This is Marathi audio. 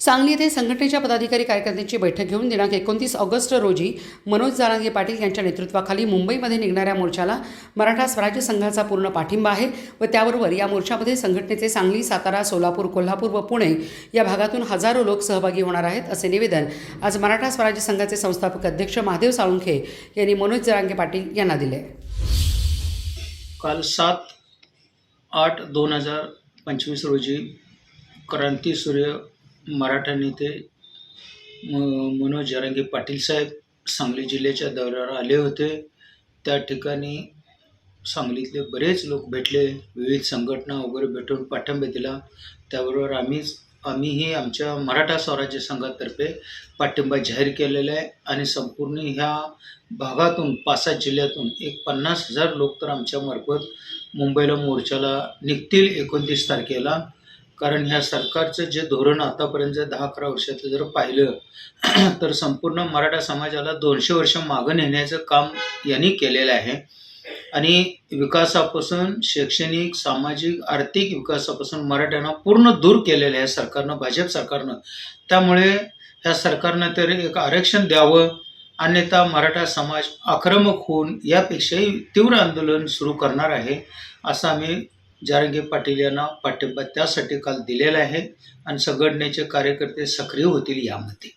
सांगली येथे संघटनेच्या पदाधिकारी कार्यकर्त्यांची बैठक घेऊन दिनांक एकोणतीस ऑगस्ट रोजी मनोज जारांगे पाटील यांच्या नेतृत्वाखाली मुंबईमध्ये निघणाऱ्या मोर्चाला मराठा स्वराज्य संघाचा पूर्ण पाठिंबा आहे व त्याबरोबर या मोर्चामध्ये संघटनेचे सांगली सातारा सोलापूर कोल्हापूर व पुणे या भागातून हजारो लोक सहभागी होणार आहेत असे निवेदन आज मराठा स्वराज्य संघाचे संस्थापक अध्यक्ष महादेव साळुंखे यांनी मनोज जरांगे पाटील यांना दिले. काल सात आठ दोन हजार पंचवीस रोजी क्रांतीसूर्य मराठा नेते म मनोज जरांगे पाटील साहेब सांगली जिल्ह्याच्या दौऱ्यावर आले होते. त्या ठिकाणी सांगलीतले बरेच लोक भेटले विविध संघटना वगैरे भेटून पाठिंबा दिला. त्याबरोबर आम्हीच आम्हीही आमच्या मराठा स्वराज्य संघातर्फे पाठिंबा जाहीर केलेला आहे आणि संपूर्ण ह्या भागातून पाच सात जिल्ह्यातून एक पन्नास हजार लोक तर आमच्यामार्फत मुंबईला मोर्चाला निघतील एकोणतीस तारखेला. कारण ह्या सरकारचं जे धोरण आतापर्यंत दहा अकरा वर्षाचं जर पाहिलं तर संपूर्ण मराठा समाजाला दोनशे वर्ष मागं नेण्याचं काम यांनी केलेलं आहे. आणि विकासापासून शैक्षणिक सामाजिक आर्थिक विकासापासून मराठ्यांना पूर्ण दूर केलेलं आहे सरकारनं भाजप सरकारनं. त्यामुळे ह्या सरकारनं तरी एक आरक्षण द्यावं अन्यथा मराठा समाज आक्रमक होऊन यापेक्षाही तीव्र आंदोलन सुरू करणार आहे असं आम्ही जारंगे पाटील यांना पाठिंबा त्यासाठी काल दिलेला आहे. आणि संघटनेचे कार्यकर्ते सक्रिय होतील यामध्ये.